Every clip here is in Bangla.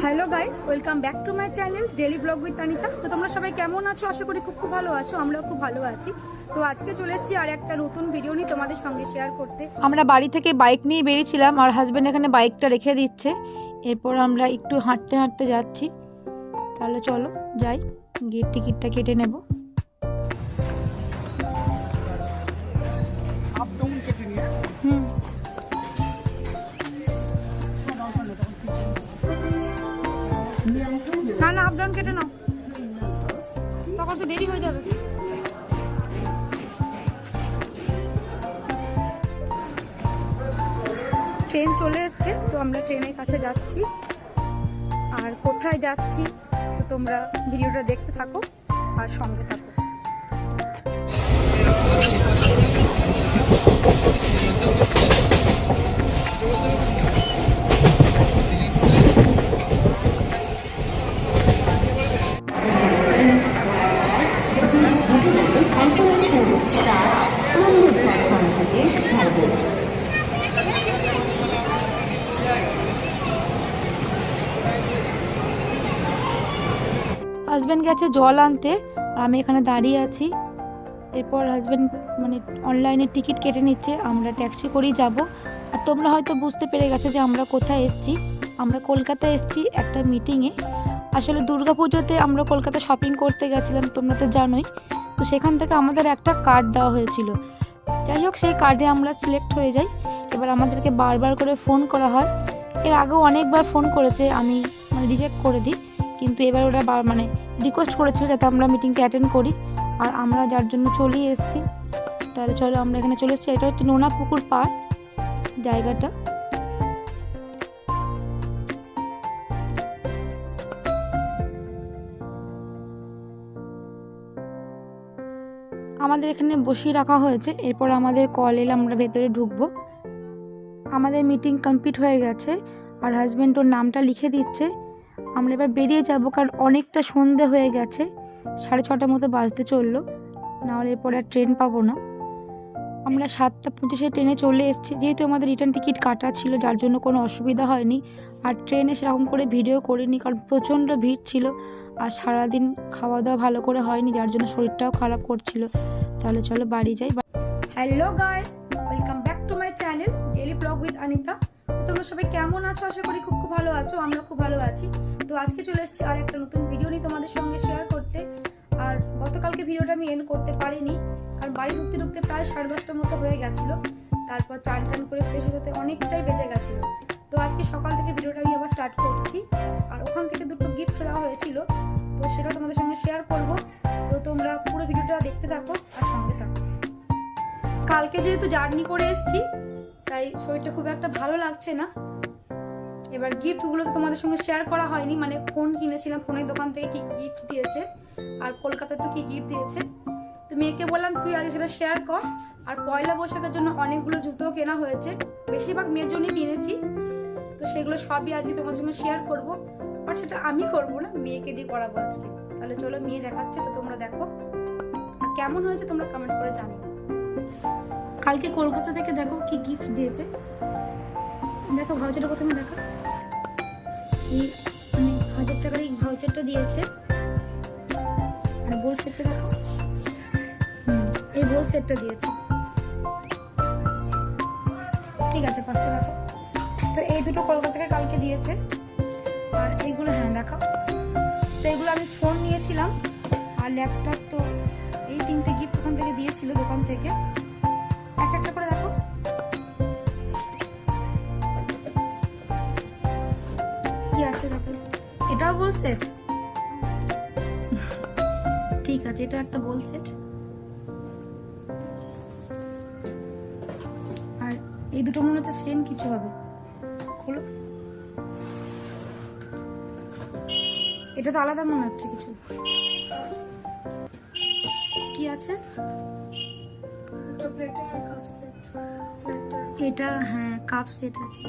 Hello guys welcome back to my channel daily vlog with Anita তো তোমরা সবাই কেমন আছো? আশা করি খুব খুব ভালো আছো আমরাও খুব ভালো আছি। তো আজকে চলে এসেছি আর একটা নতুন ভিডিও নিয়ে তোমাদের সঙ্গে শেয়ার করতে। আমরা বাড়ি থেকে বাইক নিয়ে বেরিয়েছিলাম আর হাজব্যান্ড এখানে বাইকটা রেখে দিচ্ছে। এরপর আমরা একটু হাঁটতে হাঁটতে যাচ্ছি। তাহলে চলো যাই। গিয়ে টিকিটটা কেটে নেব। হুম। ডাউন কেটে নাও। তখন সে দেরি হয়ে যাবে। ট্রেন চলে এসছে, তো আমরা ট্রেনের কাছে যাচ্ছি। আর কোথায় যাচ্ছি, তো তোমরা ভিডিওটা দেখতে থাকো আর সঙ্গে থাকো। হাজব্যান্ড গেছে জল আনতে, আর আমি এখানে দাঁড়িয়ে আছি। এরপর হাজব্যান্ড মানে অনলাইনে টিকিট কেটে নিচ্ছে, আমরা ট্যাক্সি করেই যাব। আর তোমরা হয়তো বুঝতে পেরে গেছো যে আমরা কোথায় এসেছি। আমরা কলকাতায় এসেছি একটা মিটিংয়ে আসলে দুর্গাপুজোতে আমরা কলকাতা শপিং করতে গেছিলাম, তোমরা তো জানোই। তো সেখান থেকে আমাদের একটা কার্ড দেওয়া হয়েছিল। যাই হোক, সেই কার্ডে আমরা সিলেক্ট হয়ে যাই। এবার আমাদেরকে বারবার করে ফোন করা হয়। এর আগেও অনেকবার ফোন করেছে, আমি মানে রিজেক্ট করে দিই। কিন্তু এবার ওরা মানে রিকোয়েস্ট করেছিল যাতে আমরা মিটিংটা অ্যাটেন্ড করি। আর আমরা যার জন্য চলেই এসেছি, তাহলে চলো আমরা এখানে চলে এসেছি। এটা হচ্ছে নোনা পুকুর পার জায়গাটা। আমাদের এখানে বসিয়ে রাখা হয়েছে। এরপর আমাদের কল এলে আমরা ভেতরে ঢুকবো। আমাদের মিটিং কমপ্লিট হয়ে গেছে। আর হাজব্যান্ড ওর নামটা লিখে দিচ্ছে। আমরা এবার বেরিয়ে যাব, কারণ অনেকটা সন্ধে হয়ে গেছে। সাড়ে ছটার মতো বাজতে চলল। নাহলে এরপরে আর ট্রেন পাবো না। আমরা সাতটা পঁচিশে ট্রেনে চলে এসেছি। যেহেতু আমাদের রিটার্ন টিকিট কাটা ছিল, যার জন্য কোনো অসুবিধা হয়নি। আর ট্রেনে সেরকম করে ভিডিও করিনি, কারণ প্রচণ্ড ভিড় ছিল। আর সারাদিন খাওয়া দাওয়া ভালো করে হয়নি, যার জন্য শরীরটাও খারাপ করছিল। তাহলে চলো বাড়ি যাই। Hello guys welcome back to my channel daily vlog with Anita তোমরা সবাই কেমন আছো? আশা করি খুব খুব ভালো আছো আমরা খুব ভালো আছি। তো আজকে চলে এসেছি আর একটা নতুন ভিডিও নিয়ে তোমাদের সঙ্গে শেয়ার করতে। আর গতকালকে ভিডিওটা আমি এন্ড করতে পারিনি, কারণ বাড়ি ঢুকতে ঢুকতে প্রায় সাড়ে দশটার মতো হয়ে গেছিল। তারপর চান টান করে ফ্রেশ হতে অনেকটাই বেঁচে গেছিল। তো আজকে সকাল থেকে ভিডিওটা আমি আবার স্টার্ট করছি। আর ওখান থেকে দুটো গিফট দেওয়া হয়েছিল, তো সেটা তোমাদের সঙ্গে শেয়ার করব। তো তোমরা পুরো ভিডিওটা দেখতে থাকো আর সঙ্গে থাকো। কালকে যেহেতু জার্নি করে এসেছি তাই শরীরটা খুব একটা ভালো লাগছে না। এবার গিফটগুলো তো তোমাদের সঙ্গে শেয়ার করা হয়নি মানে ফোন কিনেছিলাম ফোনের দোকান থেকে কি গিফট দিয়েছে, আর কলকাতায় তো কি গিফট দিয়েছে। তো মেয়েকে বললাম, তুই আগে সেটা শেয়ার কর। আর পয়লা বৈশাখের জন্য অনেকগুলো জুতো কেনা হয়েছে, বেশিরভাগ মেয়ের জন্যই কিনেছি। তো সেগুলো সবই আজকে তোমার সঙ্গে শেয়ার করব। বাট সেটা আমি করব না, মেয়েকে দিয়ে করাবো আজকে। তাহলে চলো, মেয়ে দেখাচ্ছে, তো তোমরা দেখো। কেমন হয়েছে তোমরা কমেন্ট করে জানিও। কালকে কলকাতা থেকে দেখো কি গিফট দিয়েছে। দেখো ভাউচারটা প্রথমে দেখো। এই মানে হাজার টাকার এই ভাউচারটা দিয়েছে। আর বোল সেটটা দেখো। এই বোল সেটটা দিয়েছে। ঠিক আছে, পাঁচশো রাখো তো এই দুটো কলকাতা থেকে কালকে দিয়েছে। আর এইগুলো হ্যাঁ দেখো। তো এগুলো আমি ফোন নিয়েছিলাম। আর ল্যাপটপ তো এই তিনটে গিফট ওখান থেকে দিয়েছিল দোকান থেকে। একটা করে দেখো কি আছে দেখো? এটাও বল সেট ঠিক আছে এটা একটা বল সেট আর এই দুটো মনে হচ্ছে সেম কিছু হবে। খোলো। এটা তো আলাদা মনে হচ্ছে কিছু। কি আছে? এটা হ্যাঁ কাপ সেট আছে।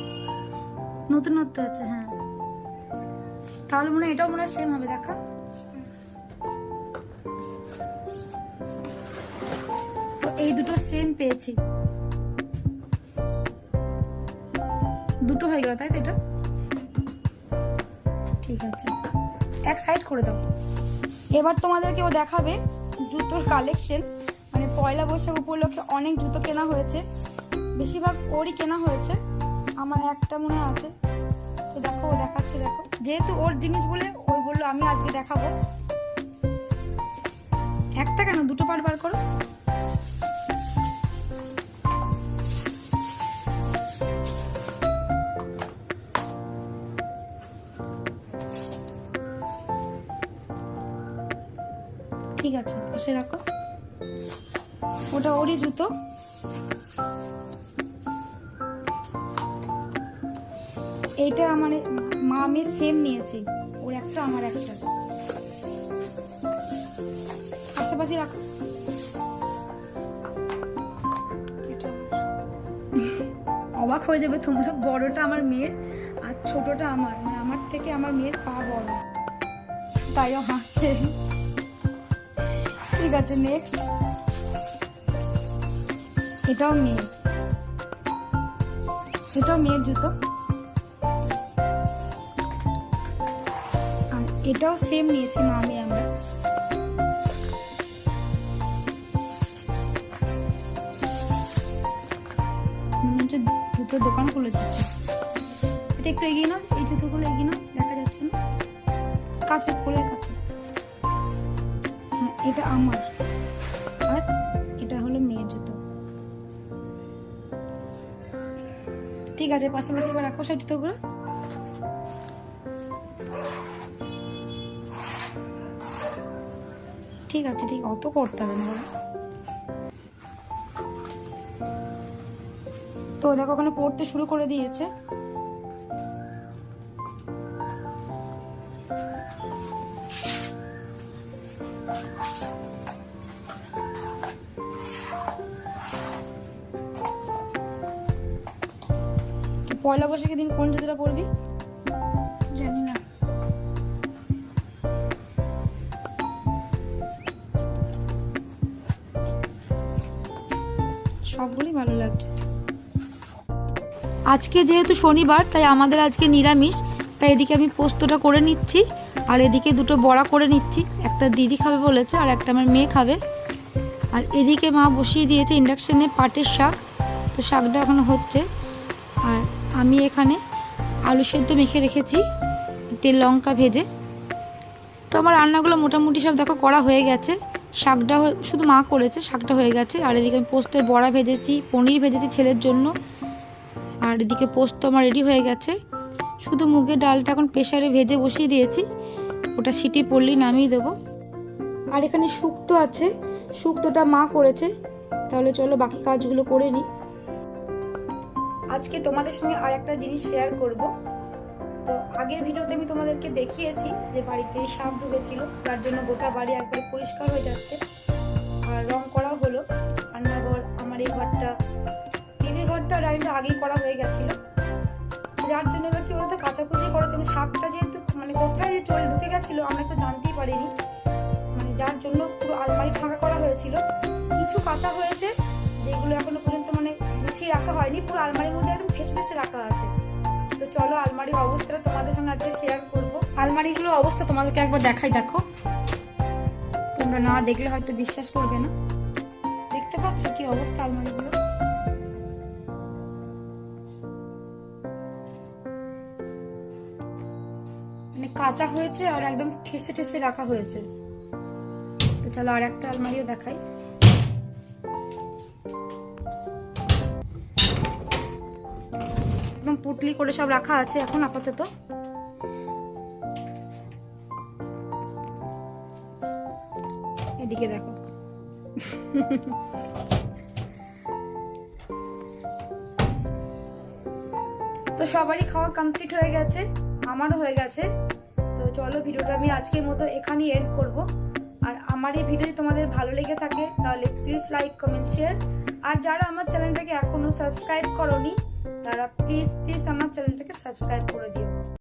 নতুনত্ব আছে হ্যাঁ। তাহলে মনে হয় এটাও মনে হয় সেম হবে দেখা। তো এই দুটো সেম পেয়েছি। দুটো হয়ে গেল তাই তো এটা? ঠিক আছে। এক সাইড করে দাও। এবার তোমাদেরকেও দেখাবে জুতোর কালেকশন মানে পয়লা বৈশাখ উপলক্ষে অনেক জুতো কেনা হয়েছে। বেশিরভাগ ওরই কেনা হয়েছে। আমার একটা মনে আছে। তো দেখো, ও দেখাচ্ছে, দেখো। যেহেতু ওর জিনিস বলে ওই বলল, আমি আজকে দেখাবো। একটা কেন? দুটো পার বার করো। ঠিক আছে, এসে রাখো। ওটা ওরই জুতো। এইটা আমার মা, আমি সেম নিয়েছি। ওর একটা, আমার একটা। পাশাপাশি রাখো। অবাক হয়ে যাবে তোমরা, বড়টা আমার মেয়ের আর ছোটটা আমার। মানে আমার থেকে আমার মেয়ের পা বড়। তাইও হাসছে। ঠিক আছে নেক্সট এটাও মেয়ে। এটাও মেয়ের জুতো। আর এটাও সেম নিয়েছি মা আমি আমরা। জুতোর দোকান খুলেছে এটা একটু এগিয়ে নাও, এই জুতোগুলো এগিয়ে নাও, দেখা যাচ্ছে না। কাছে ফুলের কাছে। হ্যাঁ এটা আমার। ঠিক আছে পাশাপাশি এবার রাখো সেই জুতোগুলো ঠিক আছে, ঠিক, অত করতে হবে না তো দেখো, ওখানে পড়তে শুরু করে দিয়েছে। পয়লা বৈশাখের দিন কোন জুতোটা পরবি? জানি না। সবগুলোই ভালো লাগছে। আজকে যেহেতু শনিবার তাই আমাদের আজকে নিরামিষ তাই এদিকে আমি পোস্তটা করে নিচ্ছি আর এদিকে দুটো বড়া করে নিচ্ছি। একটা দিদি খাবে বলেছে আর একটা আমার মেয়ে খাবে। আর এদিকে মা বসিয়ে দিয়েছে ইন্ডাকশানে পাটের শাক তো শাকটা এখনও হচ্ছে। আমি এখানে আলু সেদ্ধ মেখে রেখেছি তেল লঙ্কা ভেজে। তো আমার রান্নাগুলো মোটামুটি সব দেখো করা হয়ে গেছে। শাকটা শুধু মা করেছে, শাকটা হয়ে গেছে। আর এদিকে আমি পোস্তের বড়া ভেজেছি, পনির ভেজেছি ছেলের জন্য। আর এদিকে পোস্ত আমার রেডি হয়ে গেছে। শুধু মুগের ডালটা এখন প্রেশারে ভেজে বসিয়ে দিয়েছি। ওটা সিটি পড়লেই নামিয়ে দেবো। আর এখানে শুক্তো আছে, শুক্তোটা মা করেছে। তাহলে চলো বাকি কাজগুলো করে নিই। আজকে তোমাদের সঙ্গে আর একটা জিনিস শেয়ার করব। তো আগের ভিডিওতে আমি তোমাদেরকে দেখিয়েছি যে বাড়িতে সাপ ঢুকেছিল, তার জন্য গোটা বাড়ি একবার পরিষ্কার হয়ে যাচ্ছে। আর রং করা হলো। রান্নাঘর আমার এই ঘরটা দিদির ঘরটা ডাইনিটা আগেই করা হয়ে গেছিল। যার জন্য এবার কি বলতো, কাচাকুচি করার জন্য সাপটা যেহেতু মানে কোথায় যে চলে ঢুকে গেছিল আমরা তো জানতেই পারিনি। মানে যার জন্য পুরো আলমারি ফাঁকা করা হয়েছিল। কিছু কাঁচা হয়েছে, যেগুলো এখনও পর্যন্ত গুছিয়ে রাখা হয়নি, পুরো আলমারির মধ্যে একদম ঠেসে ঠেসে রাখা আছে। তো চলো আলমারির অবস্থাটা তোমাদের সঙ্গে আজকে শেয়ার করব। আলমারিগুলোর অবস্থা তোমাদেরকে একবার দেখাই, দেখো। তোমরা না দেখলে হয়তো বিশ্বাস করবে না। দেখতে পাচ্ছ কি অবস্থা আলমারিগুলো? মানে কাঁচা হয়েছে আর একদম ঠেসে ঠেসে রাখা হয়েছে। তো চলো আর একটা আলমারিও দেখাই। পুটলি করে সব রাখা আছে এখন আপাতত। এদিকে দেখো। তো সবারই খাওয়া কমপ্লিট হয়ে গেছে, আমারও হয়ে গেছে। তো চলো ভিডিওটা আমি আজকের মতো এখানেই এন্ড করব। আর আমার এই ভিডিও তোমাদের ভালো লেগে থাকে, তাহলে প্লিজ লাইক কমেন্ট শেয়ার আর যারা আমার চ্যানেলটাকে এখনও সাবস্ক্রাইব করনি তারা প্লিজ প্লিজ আমার চ্যানেলটাকে সাবস্ক্রাইব করে দিও